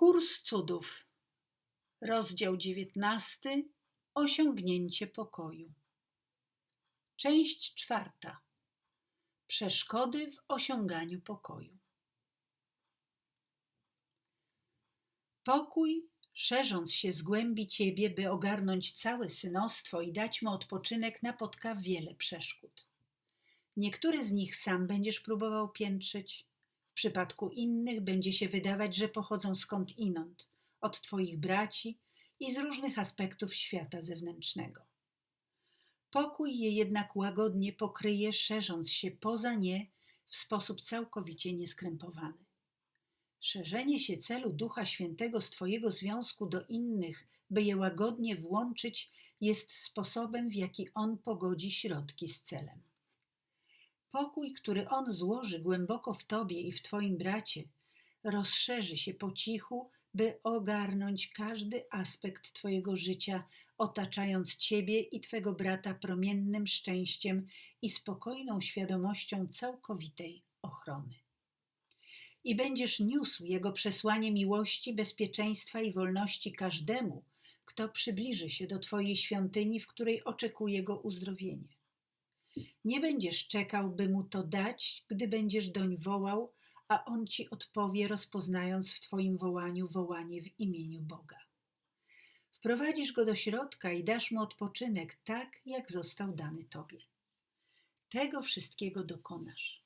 Kurs cudów. Rozdział dziewiętnasty. Osiągnięcie pokoju. Część czwarta. Przeszkody w osiąganiu pokoju. Pokój, szerząc się z głębi ciebie, by ogarnąć całe synostwo i dać mu odpoczynek, napotka wiele przeszkód. Niektóre z nich sam będziesz próbował piętrzyć, przypadku innych będzie się wydawać, że pochodzą skąd inąd, od Twoich braci i z różnych aspektów świata zewnętrznego. Pokój je jednak łagodnie pokryje, szerząc się poza nie w sposób całkowicie nieskrępowany. Szerzenie się celu Ducha Świętego z Twojego związku do innych, by je łagodnie włączyć, jest sposobem, w jaki On pogodzi środki z celem. Pokój, który On złoży głęboko w Tobie i w Twoim bracie, rozszerzy się po cichu, by ogarnąć każdy aspekt Twojego życia, otaczając Ciebie i Twego brata promiennym szczęściem i spokojną świadomością całkowitej ochrony. I będziesz niósł Jego przesłanie miłości, bezpieczeństwa i wolności każdemu, kto przybliży się do Twojej świątyni, w której oczekuje go uzdrowienie. Nie będziesz czekał, by mu to dać, gdy będziesz doń wołał, a on ci odpowie, rozpoznając w twoim wołaniu wołanie w imieniu Boga. Wprowadzisz go do środka i dasz mu odpoczynek, tak jak został dany tobie. Tego wszystkiego dokonasz.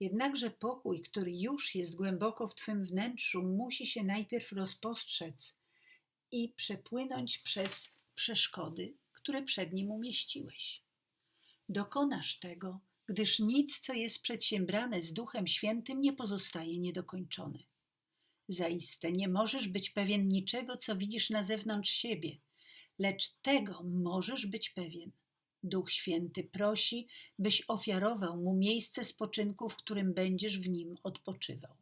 Jednakże pokój, który już jest głęboko w twym wnętrzu, musi się najpierw rozpostrzec i przepłynąć przez przeszkody, które przed nim umieściłeś. Dokonasz tego, gdyż nic, co jest przedsiębrane z Duchem Świętym, nie pozostaje niedokończone. Zaiste nie możesz być pewien niczego, co widzisz na zewnątrz siebie, lecz tego możesz być pewien. Duch Święty prosi, byś ofiarował mu miejsce spoczynku, w którym będziesz w nim odpoczywał.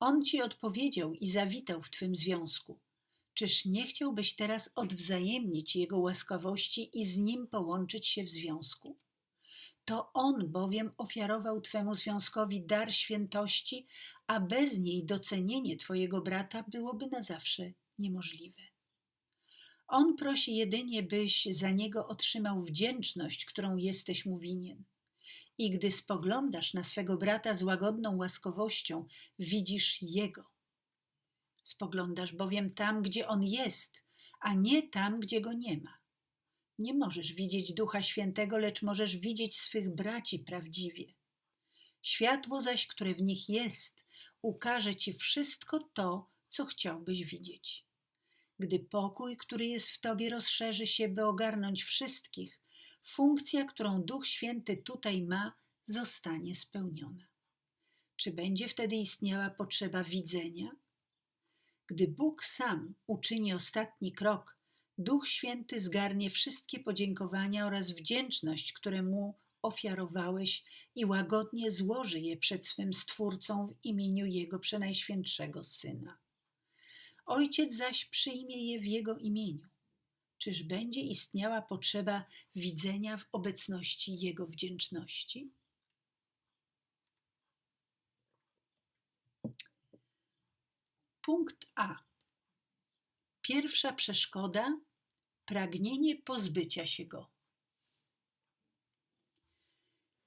On ci odpowiedział i zawitał w twym związku. Czyż nie chciałbyś teraz odwzajemnić Jego łaskawości i z Nim połączyć się w związku? To On bowiem ofiarował Twemu związkowi dar świętości, a bez niej docenienie Twojego brata byłoby na zawsze niemożliwe. On prosi jedynie, byś za niego otrzymał wdzięczność, którą jesteś mu winien. I gdy spoglądasz na swego brata z łagodną łaskowością, widzisz jego Spoglądasz bowiem tam, gdzie on jest, a nie tam, gdzie go nie ma. Nie możesz widzieć Ducha Świętego, lecz możesz widzieć swych braci prawdziwie. Światło zaś, które w nich jest, ukaże ci wszystko to, co chciałbyś widzieć. Gdy pokój, który jest w tobie, rozszerzy się, by ogarnąć wszystkich, funkcja, którą Duch Święty tutaj ma, zostanie spełniona. Czy będzie wtedy istniała potrzeba widzenia? Gdy Bóg sam uczyni ostatni krok, Duch Święty zgarnie wszystkie podziękowania oraz wdzięczność, które mu ofiarowałeś i łagodnie złoży je przed swym Stwórcą w imieniu Jego przenajświętszego Syna. Ojciec zaś przyjmie je w Jego imieniu. Czyż będzie istniała potrzeba widzenia w obecności Jego wdzięczności? Punkt A. Pierwsza przeszkoda pragnienie pozbycia się go.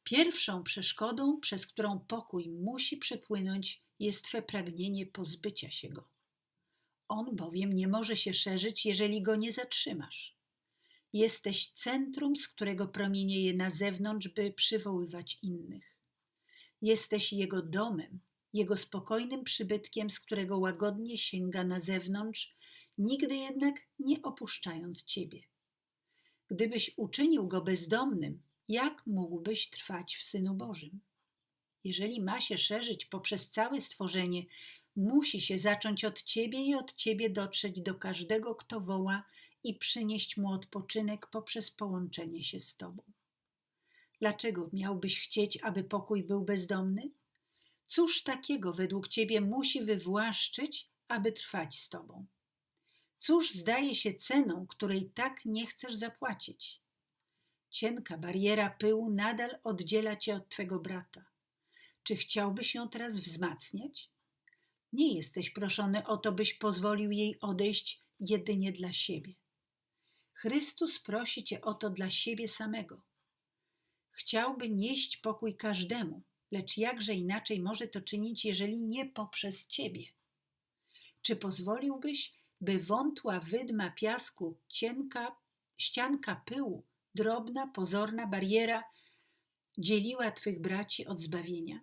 Pierwszą przeszkodą, przez którą pokój musi przepłynąć, jest Twe pragnienie pozbycia się go. On bowiem nie może się szerzyć, jeżeli go nie zatrzymasz. Jesteś centrum, z którego promienieje na zewnątrz, by przywoływać innych. Jesteś jego domem, jego spokojnym przybytkiem, z którego łagodnie sięga na zewnątrz, nigdy jednak nie opuszczając ciebie. Gdybyś uczynił go bezdomnym, jak mógłbyś trwać w Synu Bożym? Jeżeli ma się szerzyć poprzez całe stworzenie, musi się zacząć od ciebie i od ciebie dotrzeć do każdego, kto woła i przynieść mu odpoczynek poprzez połączenie się z tobą. Dlaczego miałbyś chcieć, aby pokój był bezdomny? Cóż takiego według ciebie musi wywłaszczyć, aby trwać z tobą? Cóż zdaje się ceną, której tak nie chcesz zapłacić? Cienka bariera pyłu nadal oddziela cię od twego brata. Czy chciałbyś ją teraz wzmacniać? Nie jesteś proszony o to, byś pozwolił jej odejść jedynie dla siebie. Chrystus prosi cię o to dla siebie samego. Chciałby nieść pokój każdemu, lecz jakże inaczej może to czynić, jeżeli nie poprzez ciebie? Czy pozwoliłbyś, by wątła wydma piasku, cienka ścianka pyłu, drobna, pozorna bariera dzieliła twych braci od zbawienia?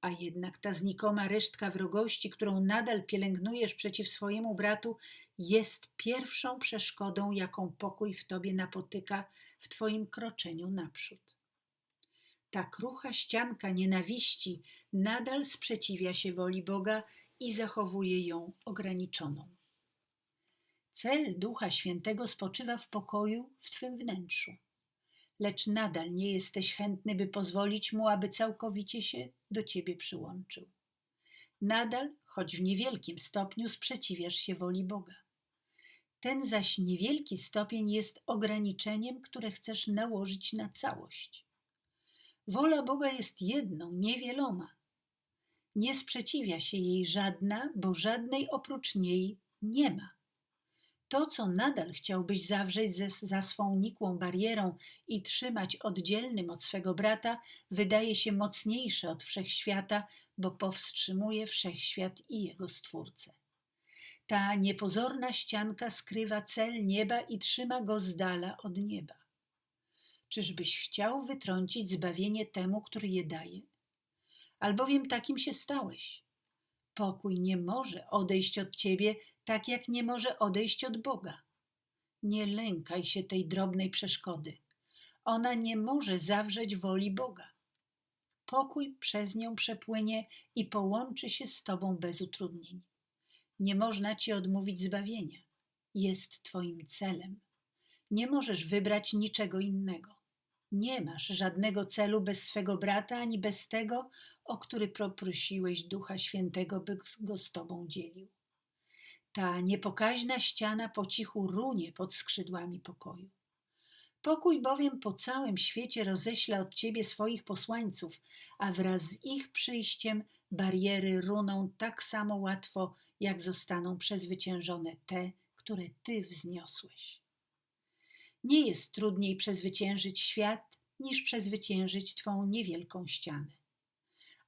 A jednak ta znikoma resztka wrogości, którą nadal pielęgnujesz przeciw swojemu bratu, jest pierwszą przeszkodą, jaką pokój w tobie napotyka w twoim kroczeniu naprzód. Ta krucha ścianka nienawiści nadal sprzeciwia się woli Boga i zachowuje ją ograniczoną. Cel Ducha Świętego spoczywa w pokoju w twym wnętrzu, lecz nadal nie jesteś chętny, by pozwolić mu, aby całkowicie się do ciebie przyłączył. Nadal, choć w niewielkim stopniu, sprzeciwiasz się woli Boga. Ten zaś niewielki stopień jest ograniczeniem, które chcesz nałożyć na całość. Wola Boga jest jedną, niewieloma. Nie sprzeciwia się jej żadna, bo żadnej oprócz niej nie ma. To, co nadal chciałbyś zawrzeć ze, za swą nikłą barierą i trzymać oddzielnym od swego brata, wydaje się mocniejsze od wszechświata, bo powstrzymuje wszechświat i jego stwórcę. Ta niepozorna ścianka skrywa cel nieba i trzyma go z dala od nieba. Czyżbyś chciał wytrącić zbawienie temu, który je daje? Albowiem takim się stałeś. Pokój nie może odejść od ciebie, tak jak nie może odejść od Boga. Nie lękaj się tej drobnej przeszkody. Ona nie może zawrzeć woli Boga. Pokój przez nią przepłynie i połączy się z Tobą bez utrudnień. Nie można Ci odmówić zbawienia. Jest Twoim celem. Nie możesz wybrać niczego innego. Nie masz żadnego celu bez swego brata, ani bez tego, o który poprosiłeś Ducha Świętego, by go z Tobą dzielił. Ta niepokaźna ściana po cichu runie pod skrzydłami pokoju. Pokój bowiem po całym świecie roześle od Ciebie swoich posłańców, a wraz z ich przyjściem bariery runą tak samo łatwo, jak zostaną przezwyciężone te, które Ty wzniosłeś. Nie jest trudniej przezwyciężyć świat, niż przezwyciężyć Twą niewielką ścianę.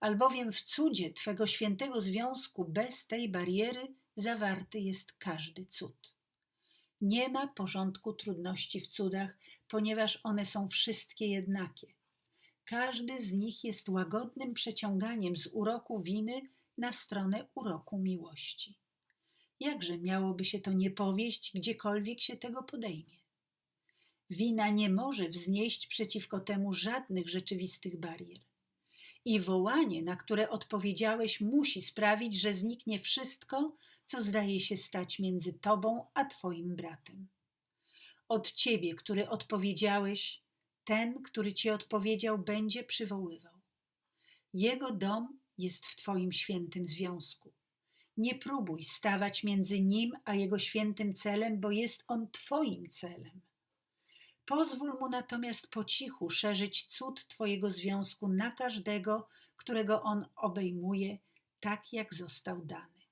Albowiem w cudzie Twego świętego związku bez tej bariery zawarty jest każdy cud. Nie ma porządku trudności w cudach, ponieważ one są wszystkie jednakie. Każdy z nich jest łagodnym przeciąganiem z uroku winy na stronę uroku miłości. Jakże miałoby się to nie powieść, gdziekolwiek się tego podejmie? Wina nie może wznieść przeciwko temu żadnych rzeczywistych barier. I wołanie, na które odpowiedziałeś, musi sprawić, że zniknie wszystko, co zdaje się stać między tobą a twoim bratem. Od ciebie, który odpowiedziałeś, ten, który ci odpowiedział, będzie przywoływał. Jego dom jest w twoim świętym związku. Nie próbuj stawać między nim a jego świętym celem, bo jest on twoim celem. Pozwól mu natomiast po cichu szerzyć cud Twojego związku na każdego, którego on obejmuje, tak jak został dany.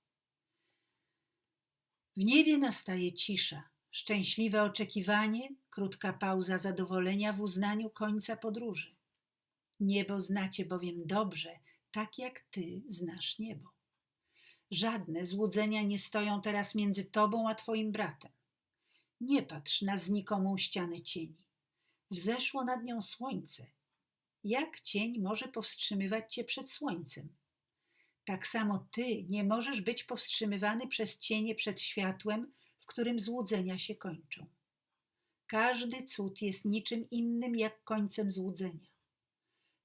W niebie nastaje cisza, szczęśliwe oczekiwanie, krótka pauza zadowolenia w uznaniu końca podróży. Niebo znacie bowiem dobrze, tak jak Ty znasz niebo. Żadne złudzenia nie stoją teraz między Tobą a Twoim bratem. Nie patrz na znikomą ścianę cieni. Wzeszło nad nią słońce. Jak cień może powstrzymywać cię przed słońcem? Tak samo ty nie możesz być powstrzymywany przez cienie przed światłem, w którym złudzenia się kończą. Każdy cud jest niczym innym jak końcem złudzenia.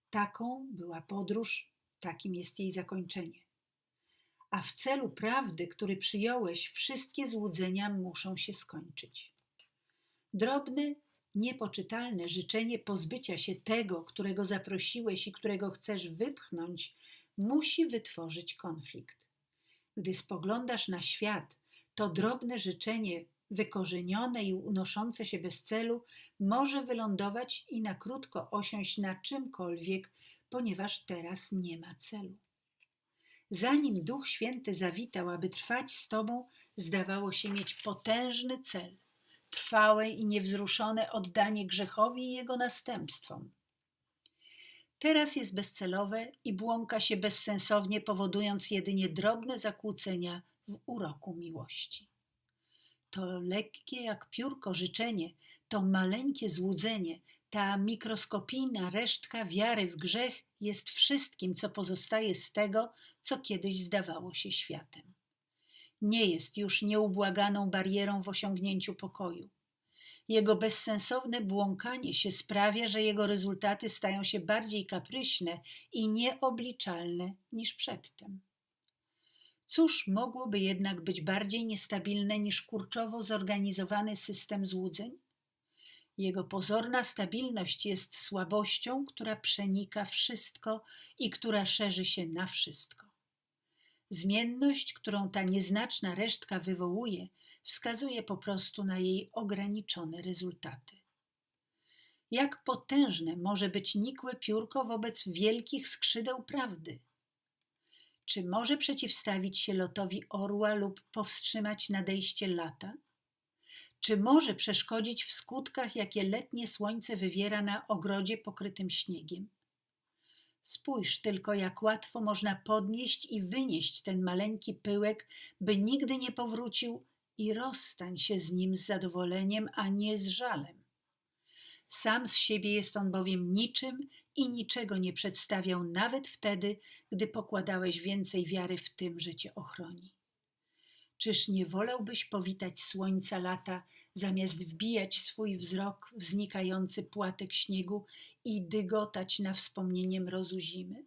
Taką była podróż, takim jest jej zakończenie. A w celu prawdy, który przyjąłeś, wszystkie złudzenia muszą się skończyć. Drobne, niepoczytalne życzenie pozbycia się tego, którego zaprosiłeś i którego chcesz wypchnąć, musi wytworzyć konflikt. Gdy spoglądasz na świat, to drobne życzenie, wykorzenione i unoszące się bez celu, może wylądować i na krótko osiąść na czymkolwiek, ponieważ teraz nie ma celu. Zanim Duch Święty zawitał, aby trwać z Tobą, zdawało się mieć potężny cel trwałe i niewzruszone oddanie grzechowi i jego następstwom. Teraz jest bezcelowe i błąka się bezsensownie, powodując jedynie drobne zakłócenia w uroku miłości. To lekkie jak piórko życzenie, to maleńkie złudzenie, ta mikroskopijna resztka wiary w grzech jest wszystkim, co pozostaje z tego, co kiedyś zdawało się światem. Nie jest już nieubłaganą barierą w osiągnięciu pokoju. Jego bezsensowne błąkanie się sprawia, że jego rezultaty stają się bardziej kapryśne i nieobliczalne niż przedtem. Cóż mogłoby jednak być bardziej niestabilne niż kurczowo zorganizowany system złudzeń? Jego pozorna stabilność jest słabością, która przenika wszystko i która szerzy się na wszystko. Zmienność, którą ta nieznaczna resztka wywołuje, wskazuje po prostu na jej ograniczone rezultaty. Jak potężne może być nikłe piórko wobec wielkich skrzydeł prawdy? Czy może przeciwstawić się lotowi orła lub powstrzymać nadejście lata? Czy może przeszkodzić w skutkach, jakie letnie słońce wywiera na ogrodzie pokrytym śniegiem? Spójrz tylko, jak łatwo można podnieść i wynieść ten maleńki pyłek, by nigdy nie powrócił i rozstań się z nim z zadowoleniem, a nie z żalem. Sam z siebie jest on bowiem niczym i niczego nie przedstawiał nawet wtedy, gdy pokładałeś więcej wiary w tym, że cię ochroni. Czyż nie wolałbyś powitać słońca lata, zamiast wbijać swój wzrok w znikający płatek śniegu i dygotać na wspomnienie mrozu zimy?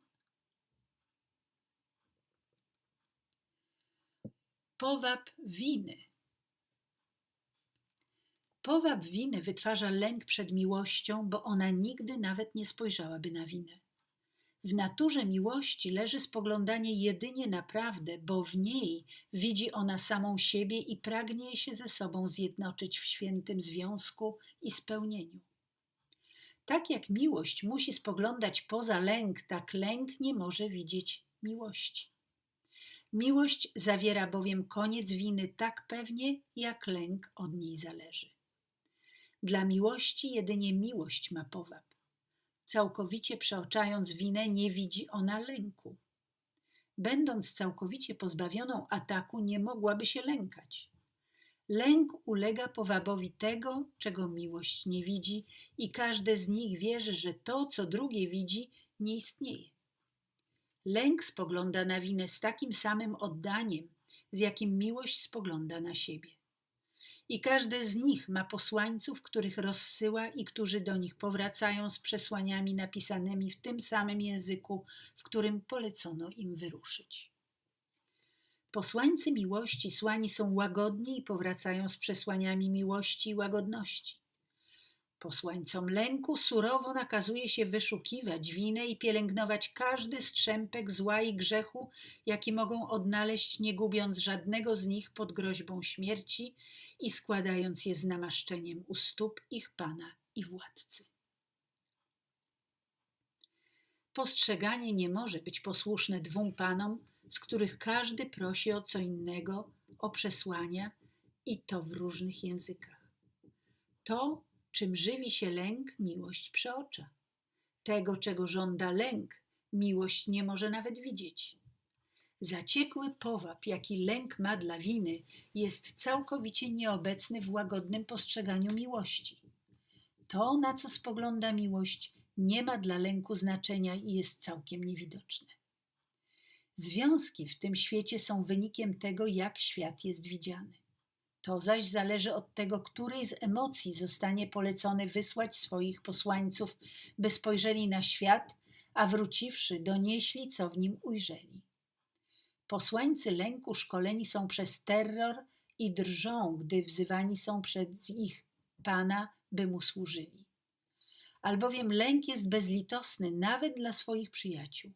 Powab winy. Powab winy wytwarza lęk przed miłością, bo ona nigdy nawet nie spojrzałaby na winę. W naturze miłości leży spoglądanie jedynie na prawdę, bo w niej widzi ona samą siebie i pragnie się ze sobą zjednoczyć w świętym związku i spełnieniu. Tak jak miłość musi spoglądać poza lęk, tak lęk nie może widzieć miłości. Miłość zawiera bowiem koniec winy tak pewnie, jak lęk od niej zależy. Dla miłości jedynie miłość ma powab. Całkowicie przeoczając winę, nie widzi ona lęku. Będąc całkowicie pozbawioną ataku, nie mogłaby się lękać. Lęk ulega powabowi tego, czego miłość nie widzi, i każde z nich wierzy, że to, co drugie widzi, nie istnieje. Lęk spogląda na winę z takim samym oddaniem, z jakim miłość spogląda na siebie i każdy z nich ma posłańców, których rozsyła i którzy do nich powracają z przesłaniami napisanymi w tym samym języku, w którym polecono im wyruszyć. Posłańcy miłości słani są łagodni i powracają z przesłaniami miłości i łagodności. Posłańcom lęku surowo nakazuje się wyszukiwać winę i pielęgnować każdy strzępek zła i grzechu, jaki mogą odnaleźć, nie gubiąc żadnego z nich pod groźbą śmierci i składając je z namaszczeniem u stóp ich Pana i Władcy. Postrzeganie nie może być posłuszne dwóm panom, z których każdy prosi o co innego, o przesłania i to w różnych językach. To, czym żywi się lęk, miłość przeocza. Tego, czego żąda lęk, miłość nie może nawet widzieć. Zaciekły powab, jaki lęk ma dla winy, jest całkowicie nieobecny w łagodnym postrzeganiu miłości. To, na co spogląda miłość, nie ma dla lęku znaczenia i jest całkiem niewidoczne. Związki w tym świecie są wynikiem tego, jak świat jest widziany. To zaś zależy od tego, której z emocji zostanie polecony wysłać swoich posłańców, by spojrzeli na świat, a wróciwszy donieśli, co w nim ujrzeli. Posłańcy lęku szkoleni są przez terror i drżą, gdy wzywani są przez ich Pana, by mu służyli. Albowiem lęk jest bezlitosny nawet dla swoich przyjaciół.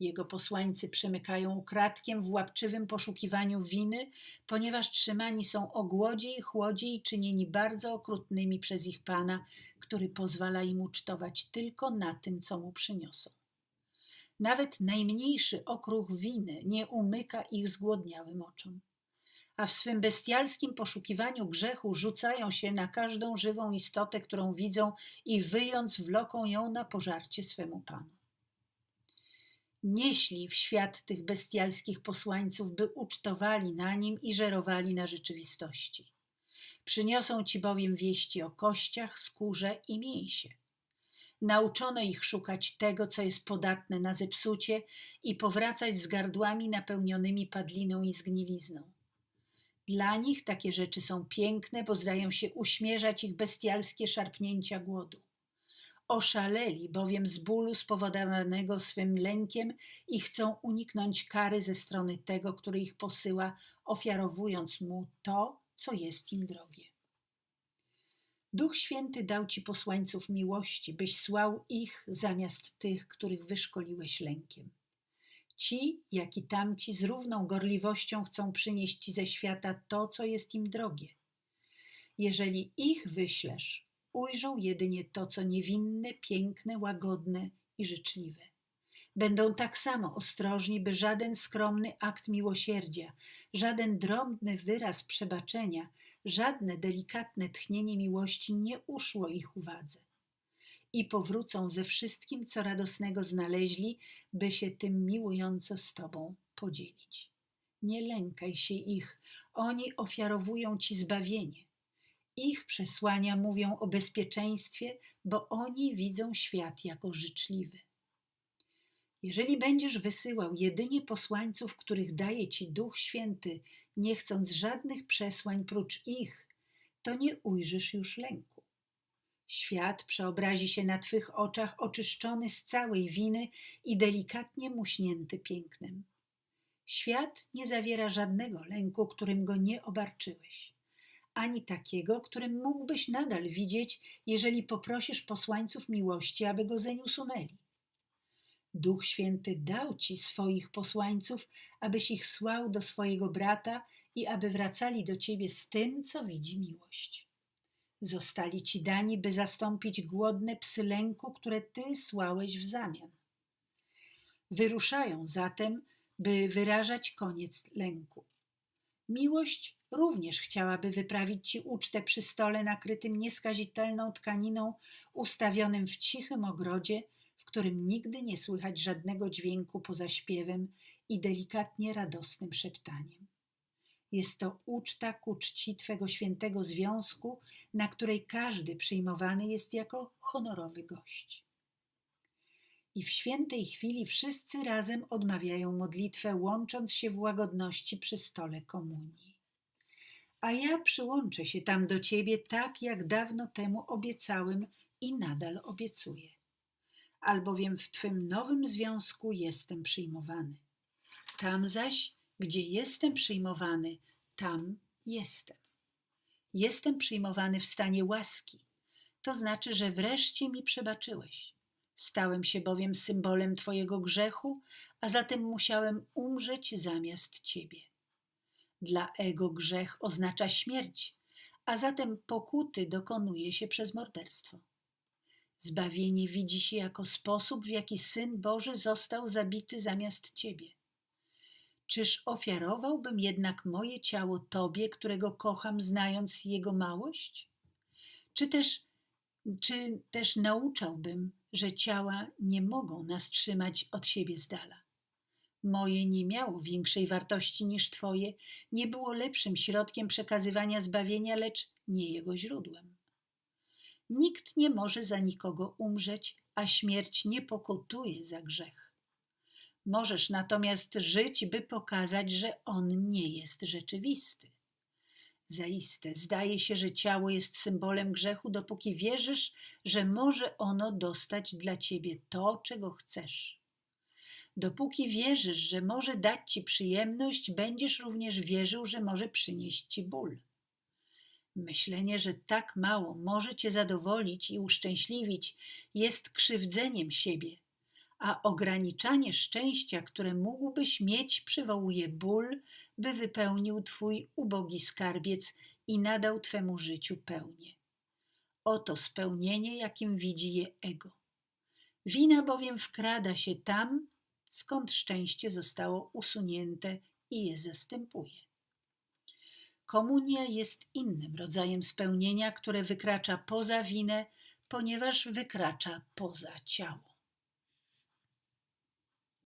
Jego posłańcy przemykają ukradkiem w łapczywym poszukiwaniu winy, ponieważ trzymani są o głodzie i chłodzie i czynieni bardzo okrutnymi przez ich Pana, który pozwala im ucztować tylko na tym, co mu przyniosą. Nawet najmniejszy okruch winy nie umyka ich zgłodniałym oczom. A w swym bestialskim poszukiwaniu grzechu rzucają się na każdą żywą istotę, którą widzą i wyjąc wloką ją na pożarcie swemu panu. Nieśli w świat tych bestialskich posłańców, by ucztowali na nim i żerowali na rzeczywistości. Przyniosą ci bowiem wieści o kościach, skórze i mięsie. Nauczono ich szukać tego, co jest podatne na zepsucie i powracać z gardłami napełnionymi padliną i zgnilizną. Dla nich takie rzeczy są piękne, bo zdają się uśmierzać ich bestialskie szarpnięcia głodu. Oszaleli bowiem z bólu spowodowanego swym lękiem i chcą uniknąć kary ze strony tego, który ich posyła, ofiarowując mu to, co jest im drogie. Duch Święty dał ci posłańców miłości, byś słał ich zamiast tych, których wyszkoliłeś lękiem. Ci, jak i tamci, z równą gorliwością chcą przynieść ci ze świata to, co jest im drogie. Jeżeli ich wyślesz, ujrzą jedynie to, co niewinne, piękne, łagodne i życzliwe. Będą tak samo ostrożni, by żaden skromny akt miłosierdzia, żaden drobny wyraz przebaczenia, żadne delikatne tchnienie miłości nie uszło ich uwadze. I powrócą ze wszystkim, co radosnego znaleźli, by się tym miłująco z Tobą podzielić. Nie lękaj się ich, oni ofiarowują Ci zbawienie. Ich przesłania mówią o bezpieczeństwie, bo oni widzą świat jako życzliwy. Jeżeli będziesz wysyłał jedynie posłańców, których daje ci Duch Święty, nie chcąc żadnych przesłań prócz ich, to nie ujrzysz już lęku. Świat przeobrazi się na twych oczach oczyszczony z całej winy i delikatnie muśnięty pięknem. Świat nie zawiera żadnego lęku, którym go nie obarczyłeś, ani takiego, którym mógłbyś nadal widzieć, jeżeli poprosisz posłańców miłości, aby go zeń usunęli. Duch Święty dał ci swoich posłańców, abyś ich słał do swojego brata i aby wracali do ciebie z tym, co widzi miłość. Zostali ci dani, by zastąpić głodne psy lęku, które ty słałeś w zamian. Wyruszają zatem, by wyrażać koniec lęku. Miłość również chciałaby wyprawić ci ucztę przy stole nakrytym nieskazitelną tkaniną, ustawionym w cichym ogrodzie, którym nigdy nie słychać żadnego dźwięku poza śpiewem i delikatnie radosnym szeptaniem. Jest to uczta ku czci Twego świętego związku, na której każdy przyjmowany jest jako honorowy gość. I w świętej chwili wszyscy razem odmawiają modlitwę, łącząc się w łagodności przy stole komunii. A ja przyłączę się tam do Ciebie tak, jak dawno temu obiecałem i nadal obiecuję albowiem w Twym nowym związku jestem przyjmowany. Tam zaś, gdzie jestem przyjmowany, tam jestem. Jestem przyjmowany w stanie łaski. To znaczy, że wreszcie mi przebaczyłeś. Stałem się bowiem symbolem Twojego grzechu, a zatem musiałem umrzeć zamiast Ciebie. Dla ego grzech oznacza śmierć, a zatem pokuty dokonuje się przez morderstwo. Zbawienie widzi się jako sposób, w jaki Syn Boży został zabity zamiast Ciebie. Czyż ofiarowałbym jednak moje ciało Tobie, którego kocham, znając Jego małość? Czy też, czy też nauczałbym, że ciała nie mogą nas trzymać od siebie z dala? Moje nie miało większej wartości niż Twoje, nie było lepszym środkiem przekazywania zbawienia, lecz nie jego źródłem. Nikt nie może za nikogo umrzeć, a śmierć nie pokutuje za grzech. Możesz natomiast żyć, by pokazać, że on nie jest rzeczywisty. Zaiste, zdaje się, że ciało jest symbolem grzechu, dopóki wierzysz, że może ono dostać dla ciebie to, czego chcesz. Dopóki wierzysz, że może dać ci przyjemność, będziesz również wierzył, że może przynieść ci ból. Myślenie, że tak mało może cię zadowolić i uszczęśliwić, jest krzywdzeniem siebie, a ograniczanie szczęścia, które mógłbyś mieć, przywołuje ból, by wypełnił twój ubogi skarbiec i nadał twemu życiu pełnię. Oto spełnienie, jakim widzi je ego. Wina bowiem wkrada się tam, skąd szczęście zostało usunięte i je zastępuje. Komunia jest innym rodzajem spełnienia, które wykracza poza winę, ponieważ wykracza poza ciało.